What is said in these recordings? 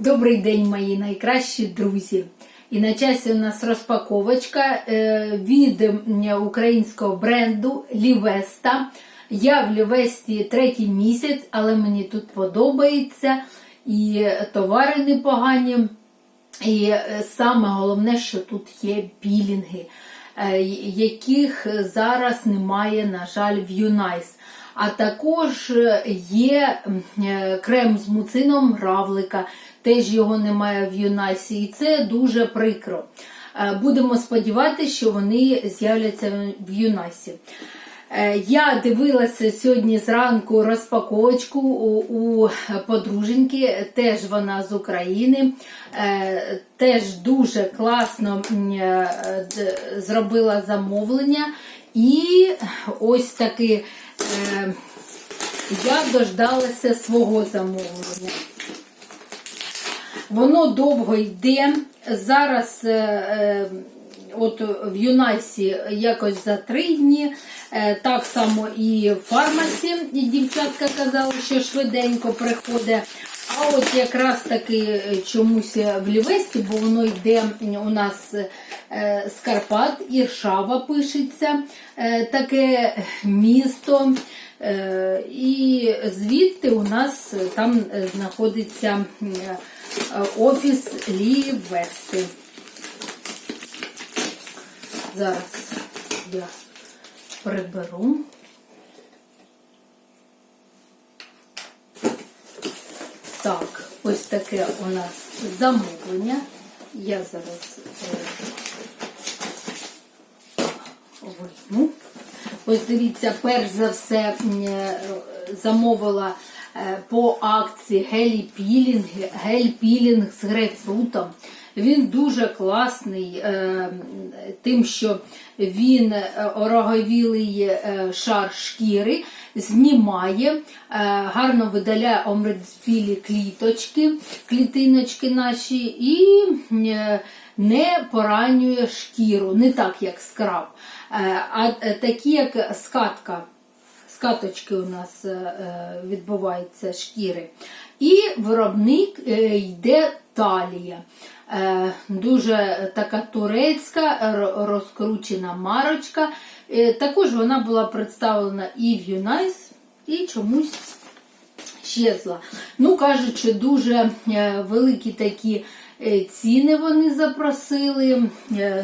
Добрий день, мої найкращі друзі. І на часі у нас розпаковочка е, від українського бренду Лівеста. Я в Лівесті третій місяць, але мені тут подобається. І товари непогані. І е, саме головне, що тут є пілінги, е, яких зараз немає, на жаль, в Юнайс. А також е, є е, крем з муцином равлика, теж його немає в Юнайсі, і це дуже прикро. Е, Будемо сподіватися, що вони з'являться в Юнайсі. Е, Я дивилася сьогодні зранку розпаковочку у, подруженьки, теж вона з України, теж дуже класно зробила замовлення. І ось таки е, я дождалася свого замовлення. Воно довго йде. Зараз е, е, от в Юнайсі якось за три дні. Е, так само і в фармасі дівчатка казали, що швиденько приходить. А от якраз таки е, чомусь в Лівесті, бо воно йде у нас е, з Карпат, Іршава пишеться, е, таке місто. Е, І звідти у нас е, там е, знаходиться е, офіс Лівести. Зараз я приберу. Так, ось таке у нас замовлення. Я зараз е, вийму. Ось дивіться, перш за все е, замовила е, по акції гелі-пілінг, гель-пілінг з грейпфрутом. Він дуже класний, е, тим, що він е, ороговілий е, шар шкіри, знімає, гарно видаляє омредфілі кліточки, клітиночки наші і не поранює шкіру, не так, як скраб, а такі, як скатка. Скаточки у нас відбуваються шкіри. І виробник йде талія. Е, Дуже така турецька розкручена марочка. Е, Також вона була представлена і в Юнайс, і чомусь щезла. Ну, кажуть, дуже е, великі такі ціни вони запросили.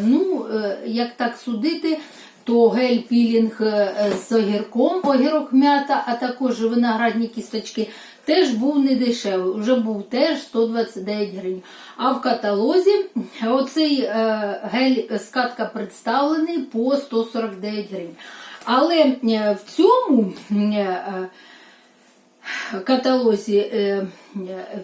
Ну, як так судити, то гель-пілінг е, з огірком, огірок м'ята, а також виноградні кісточки. Теж був не дешевий, вже був теж 129 гривень. А в каталозі оцей е, гель скатка представлений по 149 гривень. Але е, в цьому е, каталозі е,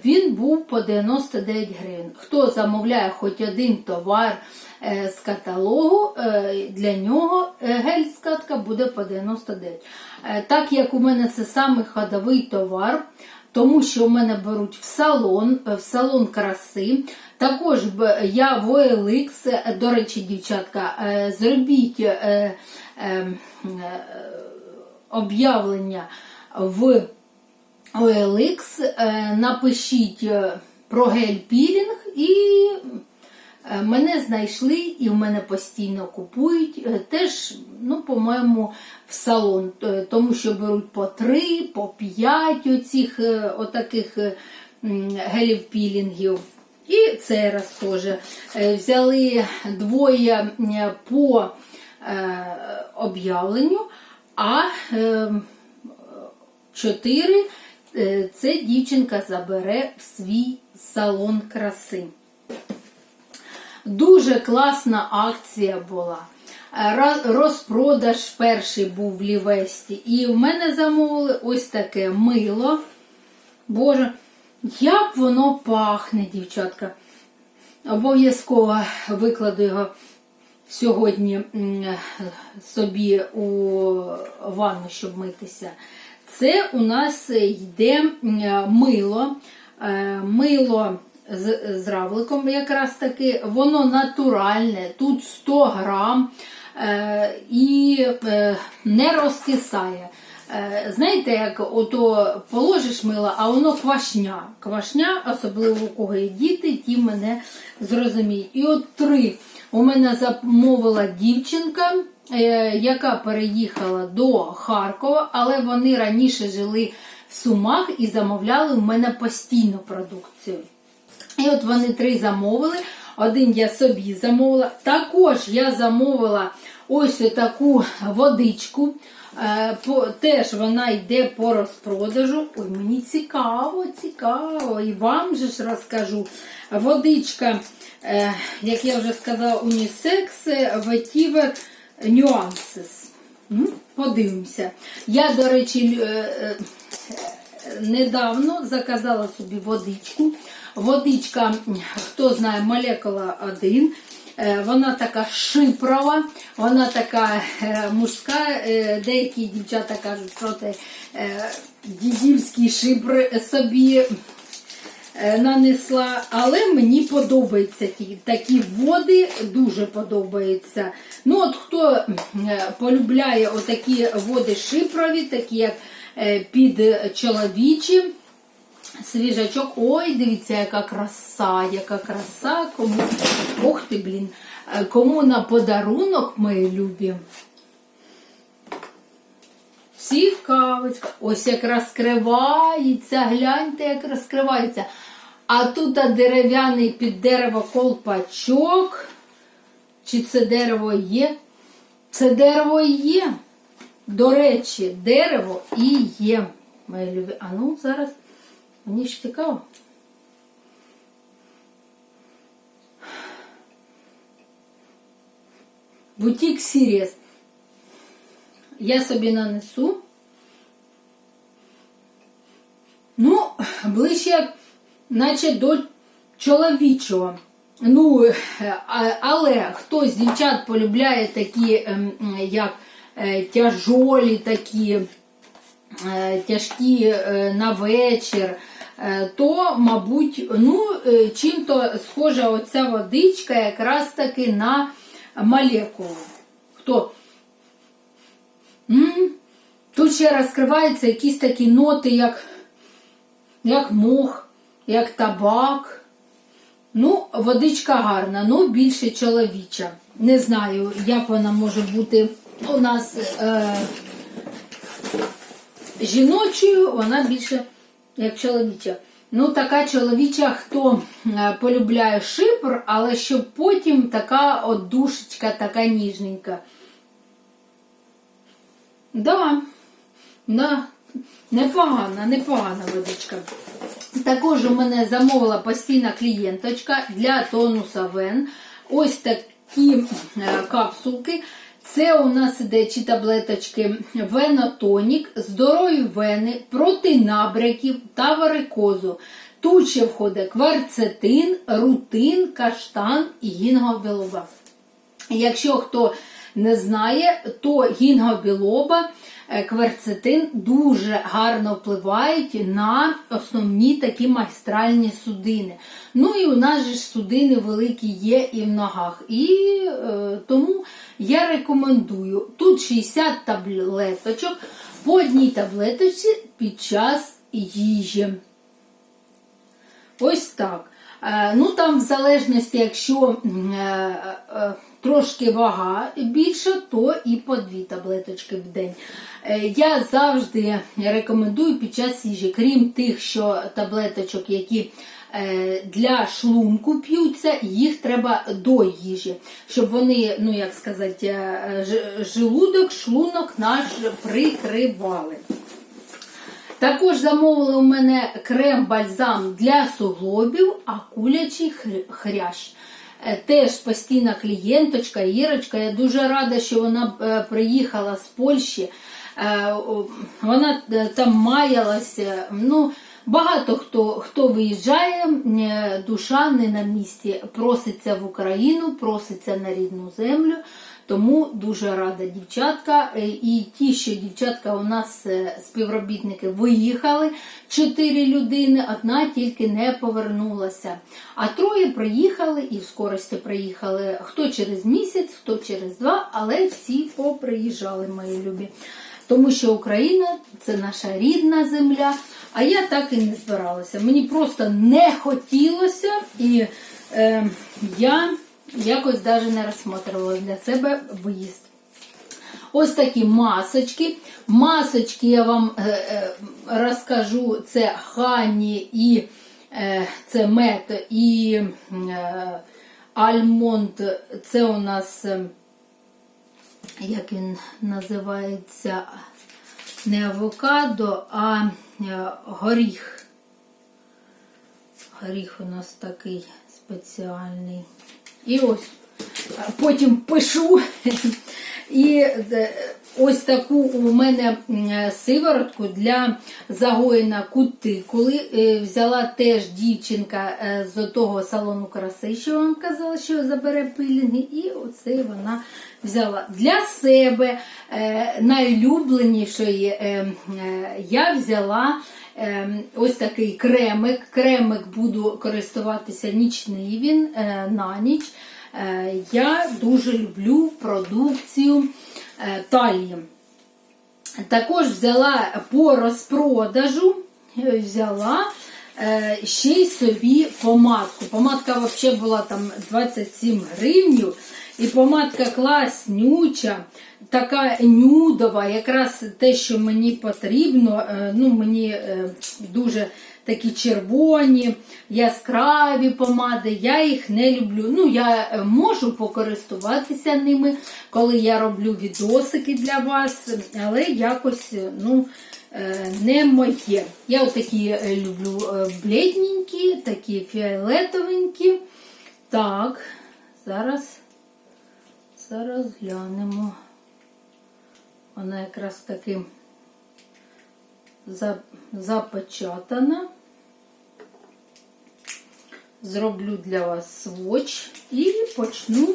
він був по 99 гривень. Хто замовляє хоч один товар е, з каталогу, е, для нього е, гель-скатка буде по 99. Е, Так як у мене це самий ходовий товар, тому що в мене беруть в салон, е, в салон краси. Також я в OLX, е, до речі, дівчатка, е, зробіть е, е, е, об'явлення в OLX, е, напишіть е, про гель-пілінг і е, мене знайшли і в мене постійно купують. Е, Теж, ну, по-моєму, в салон, Е, тому що беруть по 3, по 5 оцих е, отаких е, гелів-пілінгів. І цей раз теж Е, взяли двоє по е, об'явленню, а е, чотири е, це дівчинка забере в свій салон краси. Дуже класна акція була. Е, Розпродаж перший був в Лівесті. І в мене замовили ось таке мило. Боже, як воно пахне, дівчатка. Обов'язково викладу його сьогодні собі у ванну, щоб митися. Це у нас йде мило. Е, Мило з, з равликом якраз таки, воно натуральне, тут 100 грам е, і е, не розкисає. Е, Знаєте, як ото положиш мило, а воно квашня. Квашня, особливо у кого є діти, ті мене зрозуміють. І от три у мене замовила дівчинка, е, яка переїхала до Харкова, але вони раніше жили в Сумах і замовляли у мене постійну продукцію. І от вони три замовили. Один я собі замовила. Також я замовила ось таку водичку. Е, теж вона йде по розпродажу. Ой, мені цікаво, цікаво. І вам же ж розкажу. Водичка, е, як я вже сказала, унісекс, Vetiver Nuances. Ну, подивимося. Я, до речі, е, е, недавно заказала собі водичку. Водичка, хто знає, молекула 1. Е, Вона така шипрова, вона така е, мужська. Е, Деякі дівчата кажуть, що це дідівський шипр собі нанесла, але мені подобаються такі води, дуже подобаються. Ну от хто полюбляє отакі води шипрові, такі як під чоловічі, свіжачок. Ой, дивіться, яка краса, яка краса. Кому, ох ти, блін, Е, кому на подарунок, мої любі. Цікавочка. Ось як розкривається, гляньте, як розкривається. А тут дерев'яний під дерево колпачок. Чи це дерево є? Це дерево є. До речі, дерево і є. Мої любі. А ну, зараз мені ж цікаво. Бутік Сіріс. Я собі нанесу. Ну, ближче, наче до чоловічого. Ну, е, але хтось з дівчат полюбляє такі, ем, як е, тяжолі, такі е, тяжкі на вечір, то, мабуть, ну, е, чим-то схожа оця водичка якраз таки на молекулу. Хто? М, Тут ще розкриваються якісь такі ноти, як, як мох, як табак. Ну, водичка гарна, ну більше чоловіча. Не знаю, як вона може бути у нас е, жіночою, вона більше як чоловіча. Ну, така чоловіча, хто е, полюбляє шипр, але щоб потім така от душечка, така ніжненька. Да, да, непогана, непогана водичка. Також у мене замовила постійна клієнточка для тонуса вен. Ось такі е, капсулки. Це у нас іде чи таблеточки Венотонік, здорові вени, проти набряків та варикозу. Тут ще входить кварцетин, рутин, каштан і гінгобілоба. Якщо хто не знає, то гінгобілоба, е, кверцетин дуже гарно впливають на основні такі магістральні судини. Ну і у нас ж судини великі є і в ногах. І е, тому я рекомендую тут 60 таблеточок по одній таблеточці під час їжі. Ось так. Е, Ну там, в залежності, якщо е, е, трошки вага більша, то і по дві таблеточки в день. Я завжди рекомендую під час їжі, крім тих, що таблеточок, які для шлунку п'ються, їх треба до їжі, щоб вони, ну як сказати, е, желудок, шлунок наш прикривали. Також замовили у мене крем-бальзам для суглобів, а кулячий хрящ. Е, Теж постійна клієнточка, Ірочка. Я дуже рада, що вона е, приїхала з Польщі. Е, Вона е, там маялася. Ну, багато хто, хто виїжджає, душа не на місці, проситься в Україну, проситься на рідну землю. Тому дуже рада дівчатка. Е, І ті, що дівчатка у нас е, співробітники виїхали, чотири людини, одна тільки не повернулася. А троє приїхали і в скорості приїхали хто через місяць, хто через два, але всі поприїжджали, мої любі. Тому що Україна це наша рідна земля. А я так і не збиралася. Мені просто не хотілося, і е, я якось навіть не розсматривала для себе виїзд. Ось такі масочки. Масочки я вам е, е, розкажу: це Хані і е, це мед і е, альмонд. Це у нас, е, як він називається, не авокадо, а е, горіх. Горіх у нас такий спеціальний. І ось потім пишу. І е, ось таку у мене сиворотку для загоєна кутикули. Е, Взяла теж дівчинка е, з того салону краси, що вам казала, що забере пилінги. І оце вона взяла для себе е, найлюбленішої я взяла. Ось такий кремик. Кремик буду користуватися нічний він на ніч. Я дуже люблю продукцію талії. Також взяла по розпродажу, е, взяла е, ще й собі помадку. Помадка взагалі була там 27 гривнів. І помадка класнюча, така нюдова, якраз те, що мені потрібно. Е, Ну, мені е, дуже такі червоні, яскраві помади. Я їх не люблю. Ну, я е, можу покористуватися ними, коли я роблю відосики для вас, але якось, е, ну. е, Не моє. Я отакі люблю бледненькі, такі фіолетовенькі. Так, зараз, зараз глянемо. Вона якраз таки за- запечатана. Зроблю для вас своч і почну,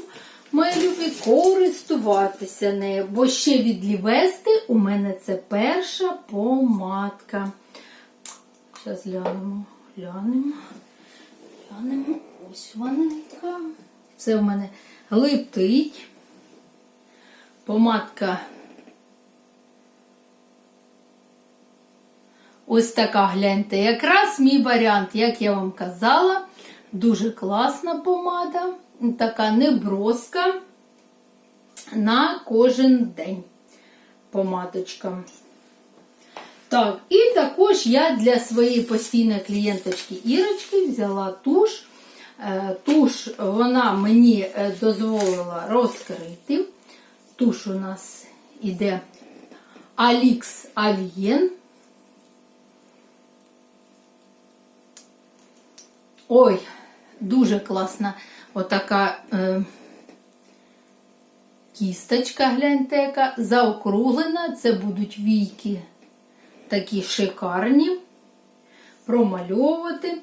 мої любі, користуватися нею. Бо ще від Лівести у мене це перша помадка. Зараз глянемо, глянемо, глянемо. Ось вона. Це в мене летить. Помадка Ось така гляньте. Якраз мій варіант, як я вам казала, дуже класна помада, така неброска на кожен день помадочка. Так, і також я для своєї постійної клієнточки Ірочки взяла туш. Е, Туш вона мені е, дозволила розкрити. Туш у нас іде Alix Avien. Ой, дуже класна отака е, кісточка, гляньте, яка заокруглена. Це будуть війки такі шикарні. Промальовувати.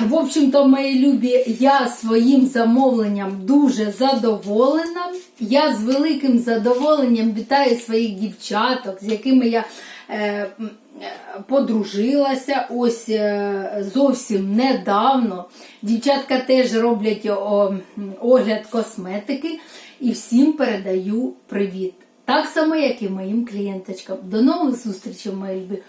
В общем-то, мої любі, я своїм замовленням дуже задоволена. Я з великим задоволенням вітаю своїх дівчаток, з якими я подружилася ось е, зовсім недавно. Дівчатка теж роблять огляд косметики і всім передаю привіт. Так само, як і моїм клієнточкам. До нових зустрічей, мої любі!